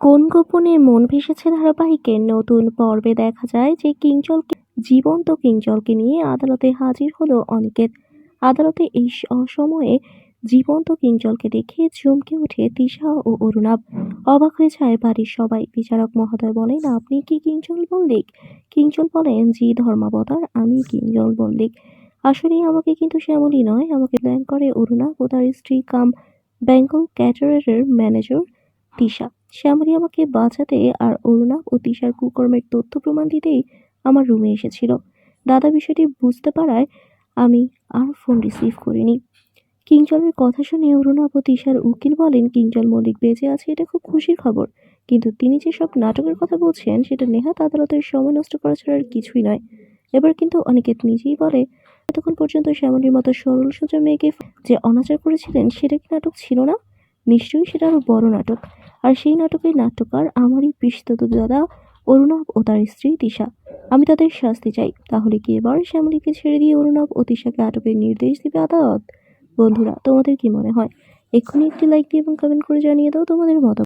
কোন গোপনে মন ভেসেছে ধারাবাহিকের নতুন পর্বে দেখা যায় যে কিংচলকে, জীবন্ত কিংচলকে নিয়ে আদালতে হাজির হলো অনিকেত। আদালতে এই অসময়ে জীবন্ত কিংচলকে দেখে চমকে ওঠে তিশা ও অরুণাভ। অবাক হয়ে যায় বাড়ির সবাই। বিচারক মহোদয় বলেন, আপনি কি কিংচল মল্লিক? কিংচল বলেন, জি, ধর্মাবতার, আমি কিংচল মল্লিক। আসলে আমাকে কিন্তু শ্যামলী নয়, আমাকে প্ল্যান করে অরুণাভ ও তার স্ত্রী কাম বেঙ্গল ক্যাটারের ম্যানেজার তিশা। শ্যামলী আমাকে বাঁচাতে আর অরুণাভ ও তিশার কুকর্মের তথ্য প্রমাণ দিতেই আমার রুমে এসেছিল। দাদা বিষয়টি বুঝতে পারায় আমি আর ফোন রিসিভ করিনি। কিংজলের কথা শুনে ও তিশার উকিল বলেন কিংজল মল্লিক বেঁচে আছে, এটা খুব খুশির খবর। কিন্তু তিনি যেসব নাটকের কথা বলছেন, সেটা নেহাত আদালতের সময় নষ্ট করা ছাড়া আর কিছুই নয়। এবার কিন্তু অনিকেত নিজেই বলে, এতক্ষণ পর্যন্ত শ্যামলীর মতো সরল সোজা মেয়েকে যে অনাচার করেছিলেন, সেটা কি নাটক ছিল না? নিশ্চয়ই সেটা আরও বড় নাটক। আর সেই নাটকের নাট্যকার আমারই পৃষ্ঠত দাদা অরুণব ও তার স্ত্রী তিশা। আমি তাদের শাস্তি চাই। তাহলে কি এবার শ্যামলীকে ছেড়ে দিয়ে অরুণব ও তিশাকে আটকের নির্দেশ দিবে আদালত? বন্ধুরা, তোমাদের কি মনে হয়? এক্ষুনি একটি লাইক দিয়ে এবং কমেন্ট করে জানিয়ে দাও তোমাদের মতামত।